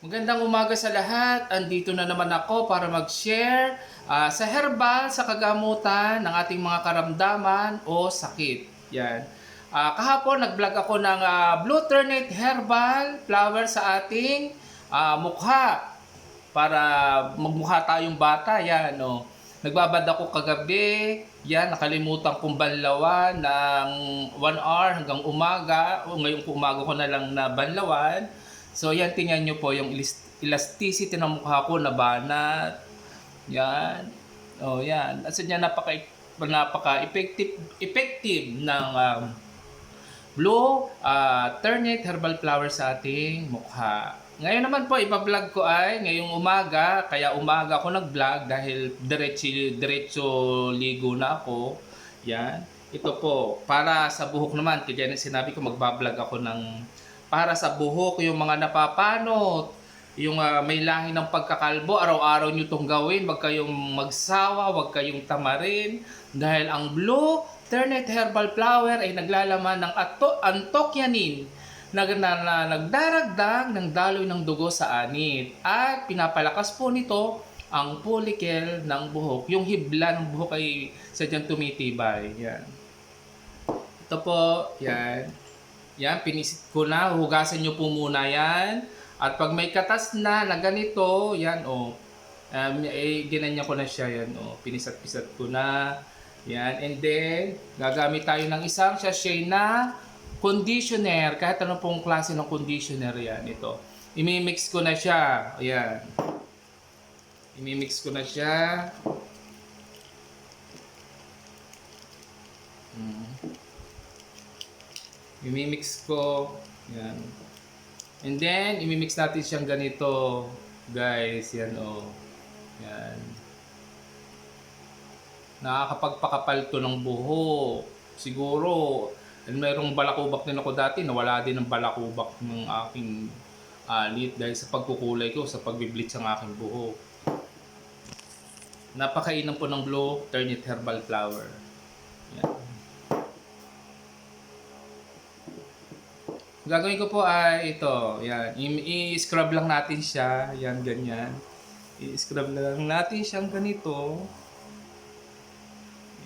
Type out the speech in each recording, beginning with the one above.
Magandang umaga sa lahat. Andito na naman ako para mag-share ah, sa herbal sa kagamutan ng ating mga karamdaman o sakit. Yan. Ah, kahapon nag-vlog ako ng ah, Blue Ternate Herbal Flower sa ating ah, mukha para magmukha tayong bata. Yan, oh. Nagbabad ako kagabi. Yan, nakalimutan kong banlawan ng 1 hour hanggang umaga. O ngayong umaga ko na lang na banlawan. So, yan, tingnan nyo po yung elas- elasticity ng mukha ko na banat. Yan. Oh, yan. At niya napaka napaka effective effective ng um, blue uh, ternate herbal flower sa ating mukha. Ngayon naman po, ipa-vlog ko ay ngayong umaga, kaya umaga ako nag-vlog dahil diretso, diretso ligo na ako. Yan. Ito po, para sa buhok naman, kaya na sinabi ko magbablog ako ng para sa buhok, yung mga napapanot, yung ah, may lahi ng pagkakalbo, araw-araw nyo itong gawin, wag kayong magsawa, wag kayong tamarin, dahil ang blue ternate herbal flower ay naglalaman ng ato, antokyanin na, na, na nagdaragdag ng daloy ng dugo sa anit at pinapalakas po nito ang follicle ng buhok. Yung hibla ng buhok ay sadyang tumitibay. Yan. Ito po, yan. Yan, pinisit ko na. Hugasan nyo po muna yan. At pag may katas na na ganito, yan o. Oh, um, eh, ginanya ko na siya yan o. Oh, pinisat-pisat ko na. Yan. And then, gagamit tayo ng isang sachet na conditioner. Kahit ano pong klase ng conditioner yan. Ito. Imimix ko na siya. Ayan. Imimix ko na siya. Imimix ko. Yan. And then, imimix natin siyang ganito. Guys, yan o. Oh. Yan. Nakakapagpakapal to ng buhok. Siguro, and mayroong balakubak din ako dati, nawala din ang balakubak ng aking alit dahil sa pagkukulay ko, sa pagbibleach ng aking buhok. Napakainan po ng Blue Ternate Herbal Flower. Yan. Gagawin ko po ay ito, yan. I-scrub lang natin siya, yan ganyan. I-scrub lang natin siyang ganito.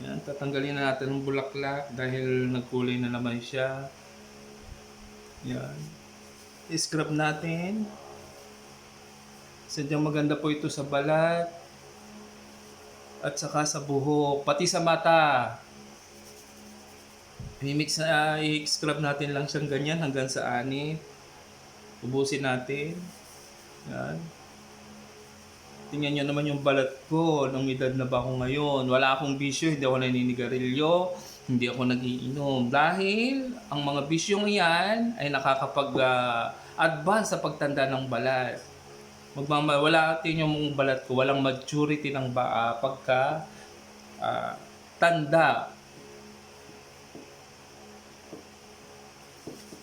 Yan, tatanggalin na natin ang bulaklak dahil nagkulay na naman siya. Yan. I-scrub natin. Sadyang maganda po ito sa balat. At saka sa buhok, pati sa mata. I-mix na, i-scrub natin lang siyang ganyan hanggang sa anit. Ubusin natin. Yan. Tingnan nyo naman yung balat ko. Nung edad na ba ako ngayon? Wala akong bisyo, hindi ako naninigarilyo, hindi ako nagiinom. Dahil ang mga bisyong iyan ay nakakapag-advance sa pagtanda ng balat. Magmama, wala tingnan yung balat ko, walang maturity ng ba, ah, pagka ah, tanda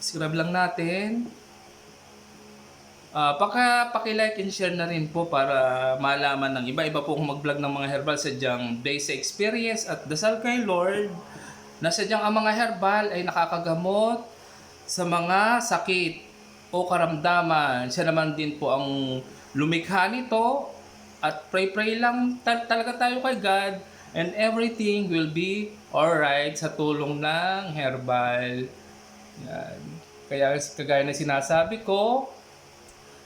Scrub lang natin. Ah, paka paki-like and share na rin po para malaman ng iba-iba po kung mag-vlog ng mga herbal sadyang base experience at dasal kay Lord na sadyang ang mga herbal ay nakakagamot sa mga sakit o karamdaman. Siya naman din po ang lumikha nito at pray-pray lang tal- talaga tayo kay God and everything will be alright sa tulong ng herbal. Yan. Kaya kagaya na sinasabi ko,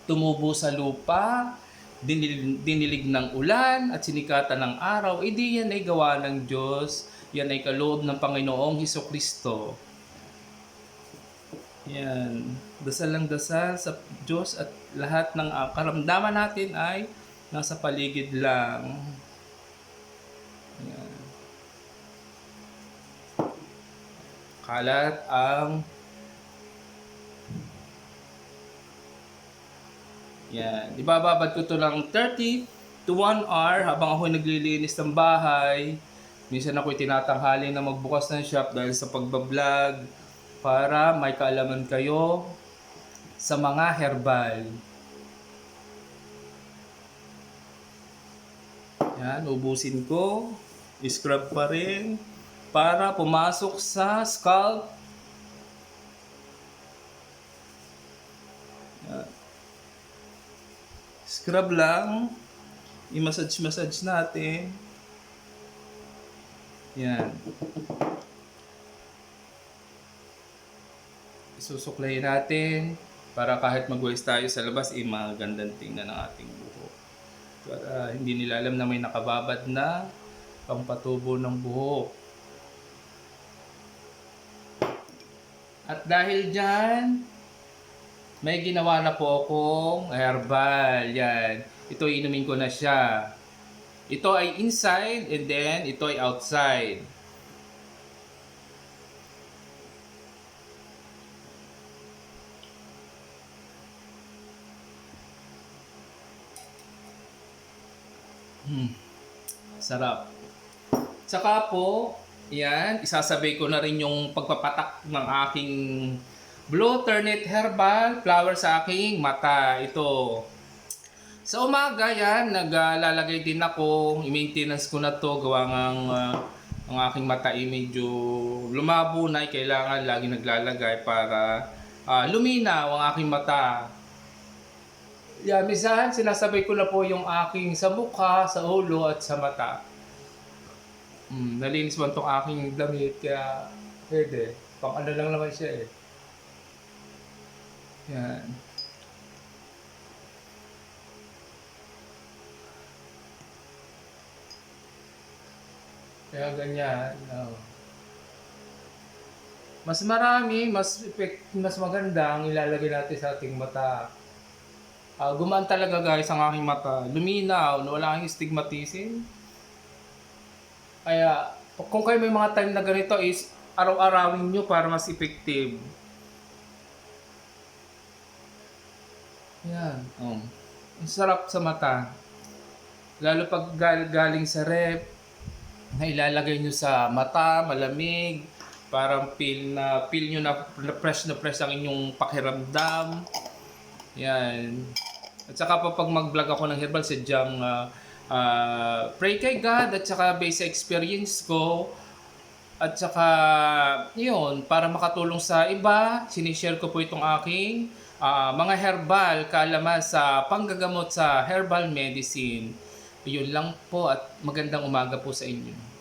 tumubo sa lupa, dinilig, dinilig ng ulan at sinikatan ng araw, edi yan ay gawa ng Diyos. Yan ay kaloob ng Panginoong Heso Kristo. Yan. Dasal lang dasal sa Diyos at lahat ng ah, karamdaman natin ay nasa paligid lang. Yan. Kalat ang Yan. Ibababad ko to ng 30 to 1 hour habang ako naglilinis ng bahay. Minsan ako tinatanghali na magbukas ng shop dahil sa pagbablog para may kaalaman kayo sa mga herbal. Yan, ubusin ko. Scrub pa rin para pumasok sa scalp. Scrub lang. I-massage-massage natin. Yan. Isusuklay natin para kahit mag-waste tayo sa labas, eh, magandang tingnan ang ating buhok. Para hindi nila alam na may nakababad na pampatubo ng buhok. At dahil dyan, may ginawa na po akong herbal. Yan. Ito inumin ko na siya. Ito ay inside and then ito ay outside. Hmm. Sarap. Tsaka po, yan, isasabay ko na rin yung pagpapatak ng aking Blue Turnip Herbal Flower sa aking mata. Ito. Sa umaga yan, naglalagay din ako. I-maintenance ko na to. Gawa ng ah, ang aking mata ay medyo lumabo na. Kailangan lagi naglalagay para ah, luminaw ang aking mata. Yan, minsan sinasabay ko na po yung aking sa mukha, sa ulo at sa mata. Mm, nalinis man tong aking damit kaya pwede. Pang ano lang naman siya eh. Yan. Kaya ganyan. oh. Mas marami, mas effect, mas maganda ang ilalagay natin sa ating mata. Ah, gumaan talaga guys ang aking mata. Luminaw, wala kang stigmatism. Kaya, kung kayo may mga time na ganito is araw-arawin nyo para mas effective. Yan. Um, ang sarap sa mata. Lalo pag gal- galing sa rep, na ilalagay nyo sa mata, malamig, parang feel na feel nyo na, na fresh na fresh ang inyong pakiramdam. Yan. At saka pa pag mag-vlog ako ng herbal, sadyang ah, ah, pray kay God at saka based sa experience ko at saka yun, para makatulong sa iba, sinishare ko po itong aking ah, mga herbal kaalaman sa panggagamot sa herbal medicine. Yun lang po at magandang umaga po sa inyo.